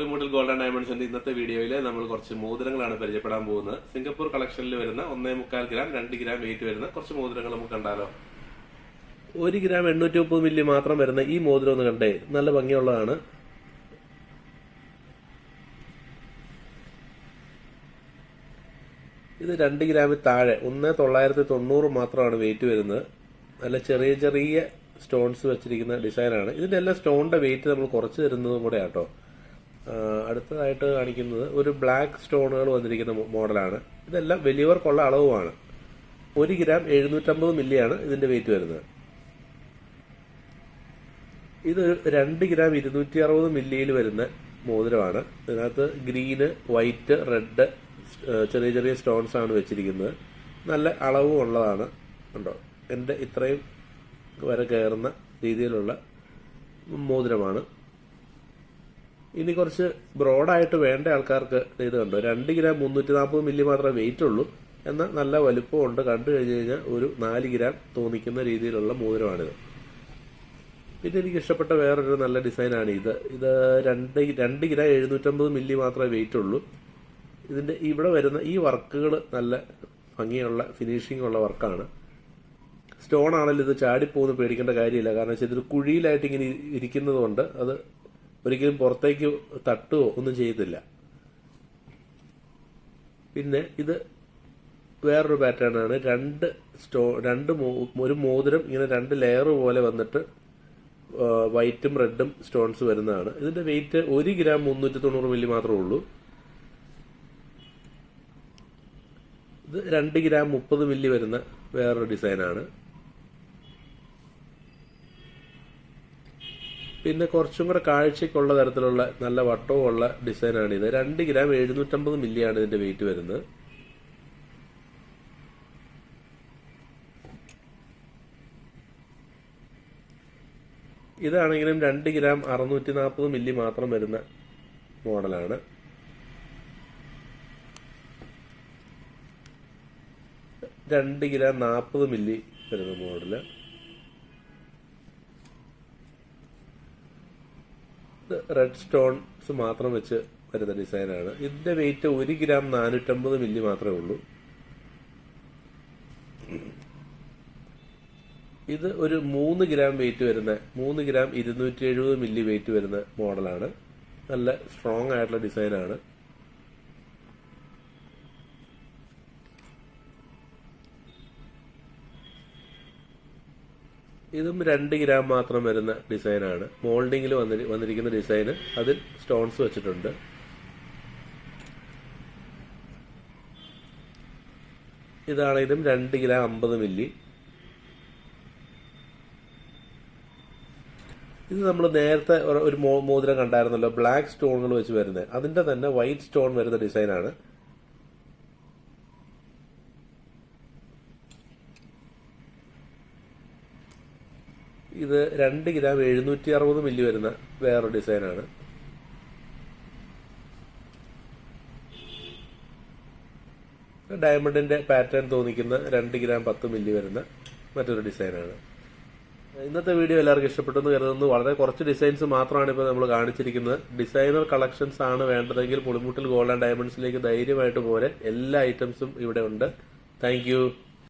പുളിമൂട്ടിൽ golden ഡയമണ്ട്സിന്റെ ഇന്നത്തെ വീഡിയോയിൽ നമ്മൾ കുറച്ച് മോതിരങ്ങളാണ് പരിചയപ്പെടാൻ പോകുന്നത്. സിംഗപ്പൂർ കളക്ഷനിൽ വരുന്ന ഒന്നേ മുക്കാൽ ഗ്രാം രണ്ട് ഗ്രാം വെയിറ്റ് വരുന്ന കുറച്ച് മോതിരങ്ങൾ നമുക്ക് കണ്ടാലോ. ഒരു ഗ്രാം എണ്ണൂറ്റി മുപ്പത് മില്ലി മാത്രം വരുന്ന ഈ മോതിരം ഒന്ന് കണ്ടേ. നല്ല ഭംഗിയുള്ളതാണ്. ഇത് രണ്ട് ഗ്രാമിൽ താഴെ ഒന്ന് തൊള്ളായിരത്തി തൊണ്ണൂറ് മാത്രമാണ് വെയിറ്റ് വരുന്നത്. നല്ല ചെറിയ ചെറിയ സ്റ്റോൺസ് വെച്ചിരിക്കുന്ന ഡിസൈനാണ് ഇതിന്റെ എല്ലാ സ്റ്റോണിന്റെ വെയിറ്റ് നമ്മൾ കുറച്ച് തരുന്നതും കൂടെ ആട്ടോ. അടുത്തതായിട്ട് കാണിക്കുന്നത് ഒരു ബ്ലാക്ക് സ്റ്റോണുകൾ വന്നിരിക്കുന്ന മോഡലാണ് ഇതെല്ലാം വലിയവർക്കുള്ള അളവുമാണ്. ഒരു ഗ്രാം എഴുന്നൂറ്റമ്പത് മില്ലിയാണ് ഇതിന്റെ വെയിറ്റ് വരുന്നത്. ഇത് രണ്ട് ഗ്രാം ഇരുന്നൂറ്റി അറുപത് മില്ലിയിൽ വരുന്ന മോതിരമാണ്. ഇതിനകത്ത് ഗ്രീന് വൈറ്റ് റെഡ് ചെറിയ ചെറിയ സ്റ്റോൺസ് ആണ് വെച്ചിരിക്കുന്നത്. നല്ല അളവും ഉള്ളതാണ്. ഉണ്ടോ എന്റെ ഇത്രയും വരെ കയറുന്ന രീതിയിലുള്ള മോതിരമാണ്. ഇനി കുറച്ച് ബ്രോഡായിട്ട് വേണ്ട ആൾക്കാർക്ക് ഇത് കണ്ടോ? രണ്ട് ഗ്രാം മുന്നൂറ്റി നാൽപ്പത് മില്ലി മാത്രമേ വെയിറ്റ് ഉള്ളൂ. എന്നാൽ നല്ല വലുപ്പം ഉണ്ട് കണ്ടു കഴിഞ്ഞു കഴിഞ്ഞാൽ ഒരു നാല് ഗ്രാം തോന്നിക്കുന്ന രീതിയിലുള്ള മോതിരമാണിത്. പിന്നെ എനിക്ക് ഇഷ്ടപ്പെട്ട വേറൊരു നല്ല ഡിസൈനാണ് ഇത്. ഇത് രണ്ട് രണ്ട് ഗ്രാം എഴുന്നൂറ്റമ്പത് മില്ലി മാത്രമേ വെയിറ്റ് ഉള്ളൂ. ഇതിന്റെ ഇവിടെ വരുന്ന ഈ വർക്കുകൾ നല്ല ഭംഗിയുള്ള ഫിനിഷിംഗ് ഉള്ള വർക്കാണ്. സ്റ്റോൺ ആണെങ്കിലും ഇത് ചാടിപ്പോന്ന് പേടിക്കേണ്ട കാര്യമില്ല. കാരണം വെച്ചാൽ ഇതൊരു കുഴിയിലായിട്ട് ഇങ്ങനെ ഇരിക്കുന്നതുകൊണ്ട് അത് ഒരിക്കലും പുറത്തേക്ക് തട്ടുകയോ ഒന്നും ചെയ്യത്തില്ല. പിന്നെ ഇത് വേറൊരു പാറ്റേൺ ആണ്. രണ്ട് സ്റ്റോ രണ്ട് ഒരു മോതിരം ഇങ്ങനെ രണ്ട് ലെയർ പോലെ വന്നിട്ട് വൈറ്റും റെഡും സ്റ്റോൺസ് വരുന്നതാണ്. ഇതിന്റെ വെയിറ്റ് ഒരു ഗ്രാം മുന്നൂറ്റി തൊണ്ണൂറ് മില്ലി മാത്രമേ ഉള്ളൂ. ഇത് രണ്ട് ഗ്രാം മുപ്പത് മില്ലി വരുന്ന വേറൊരു ഡിസൈനാണ് പിന്നെ കുറച്ചും കൂടെ കാഴ്ചയ്ക്കുള്ള തരത്തിലുള്ള നല്ല വട്ടവുമുള്ള ഡിസൈനാണ് ഇത്. രണ്ട് ഗ്രാം എഴുന്നൂറ്റമ്പത് മില്ലിയാണ് ഇതിന്റെ വെയിറ്റ് വരുന്നത്. ഇതാണെങ്കിലും രണ്ട് ഗ്രാം അറുന്നൂറ്റി നാൽപ്പത് മില്ലി മാത്രം വരുന്ന മോഡലാണ്. രണ്ട് ഗ്രാം നാൽപ്പത് മില്ലി വരുന്ന മോഡൽ. റെഡ് സ്റ്റോൺസ് മാത്രം വെച്ച് വരുന്ന ഡിസൈനാണ് ഇതിന്റെ വെയിറ്റ് ഒരു ഗ്രാം നാനൂറ്റമ്പത് മില്ലി മാത്രമേ ഉള്ളൂ. ഇത് ഒരു മൂന്ന് ഗ്രാം വെയിറ്റ് വരുന്ന മൂന്ന് ഗ്രാം ഇരുന്നൂറ്റി എഴുപത് മില്ലി വെയിറ്റ് വരുന്ന മോഡലാണ് നല്ല സ്ട്രോങ് ആയിട്ടുള്ള ഡിസൈനാണ് ഇതും രണ്ട് ഗ്രാം മാത്രം വരുന്ന ഡിസൈനാണ് മോൾഡിങ്ങിൽ വന്നി വന്നിരിക്കുന്ന ഡിസൈന് അതിൽ സ്റ്റോൺസ് വെച്ചിട്ടുണ്ട്. ഇതാണെങ്കിലും രണ്ട് ഗ്രാം അമ്പത് മില്ലി. ഇത് നമ്മൾ നേരത്തെ ഒരു- മോതിരം കണ്ടായിരുന്നല്ലോ ബ്ലാക്ക് സ്റ്റോണുകൾ വെച്ച് വരുന്നത്. അതിന്റെ തന്നെ വൈറ്റ് സ്റ്റോൺ വരുന്ന ഡിസൈനാണ് ഇത് രണ്ട് ഗ്രാം എഴുന്നൂറ്റി അറുപത് മില്ലി വരുന്ന വേറൊരു ഡിസൈനാണ്. ഡയമണ്ടിന്റെ പാറ്റേൺ തോന്നിക്കുന്ന രണ്ട് ഗ്രാം പത്ത് മില്ലി വരുന്ന മറ്റൊരു ഡിസൈനാണ്. ഇന്നത്തെ വീഡിയോ എല്ലാവർക്കും ഇഷ്ടപ്പെട്ടെന്ന് കരുതുന്നു. വളരെ കുറച്ച് ഡിസൈൻസ് മാത്രമാണ് ഇപ്പോൾ നമ്മൾ കാണിച്ചിരിക്കുന്നത്. ഡിസൈനർ കളക്ഷൻസ് ആണ് വേണ്ടതെങ്കിൽ പുളിമുട്ടിൽ ഗോൾഡ് ആൻഡ് ഡയമണ്ട്സിലേക്ക് ധൈര്യമായിട്ട് പോരെ. എല്ലാ ഐറ്റംസും ഇവിടെ ഉണ്ട്. താങ്ക്